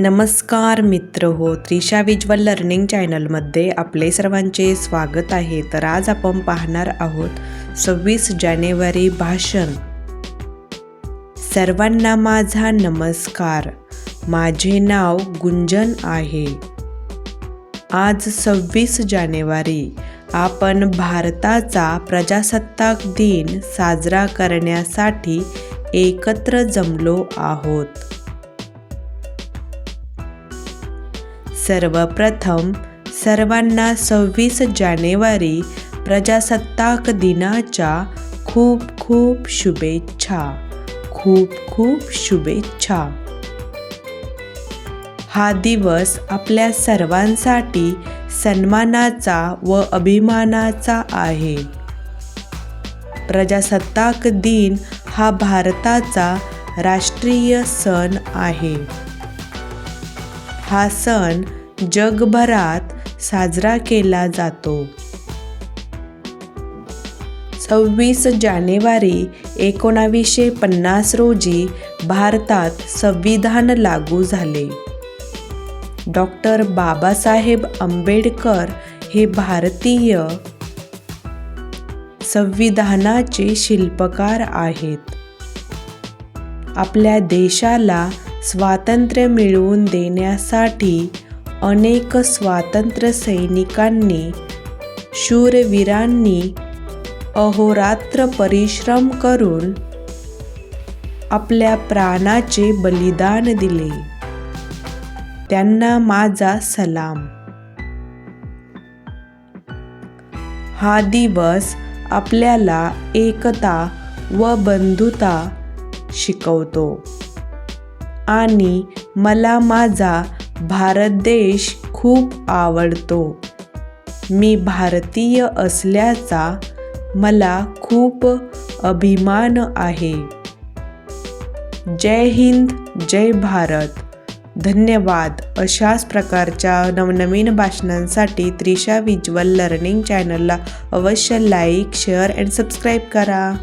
नमस्कार मित्र हो त्रिशा विज्वल लर्निंग चॅनलमध्ये आपले सर्वांचे स्वागत आहे. तर आज आपण पाहणार आहोत सव्वीस जानेवारी भाषण. सर्वांना माझा नमस्कार. माझे नाव गुंजन आहे. आज सव्वीस जानेवारी. आपण भारताचा प्रजासत्ताक दिन साजरा करण्यासाठी एकत्र जमलो आहोत. सर्वप्रथम सर्वांना सव्वीस जानेवारी प्रजासत्ताक दिनाच्या खूप खूप शुभेच्छा. खूप खूप शुभेच्छा. हा दिवस आपल्या सर्वांसाठी सन्मानाचा व अभिमानाचा आहे. प्रजासत्ताक दिन हा भारताचा राष्ट्रीय सण आहे. हा सण जगभरात साजरा केला जातो. सव्वीस जानेवारी एकोणावीसशे पन्नास रोजी भारतात संविधान लागू झाले. डॉक्टर बाबासाहेब आंबेडकर हे भारतीय संविधानाचे शिल्पकार आहेत. आपल्या देशाला स्वातंत्र्य मिळवून देण्यासाठी अनेक स्वातंत्र्य सैनिकांनी शूरवीरांनी अहोरात्र परिश्रम करून आपल्या प्राणाचे बलिदान दिले. त्यांना माझा सलाम. हा दिवस आपल्याला एकता व बंधुता शिकवतो. आणि मला माझा भारत देश खूप आवडतो. मी भारतीय असल्याचा मला खूप अभिमान आहे. जय हिंद जय भारत. धन्यवाद अशाच प्रकारच्या नवनवीन भाषणांसाठी त्रिशा विज्वल लर्निंग चॅनलला अवश्य लाईक शेअर अँड सबस्क्राईब करा.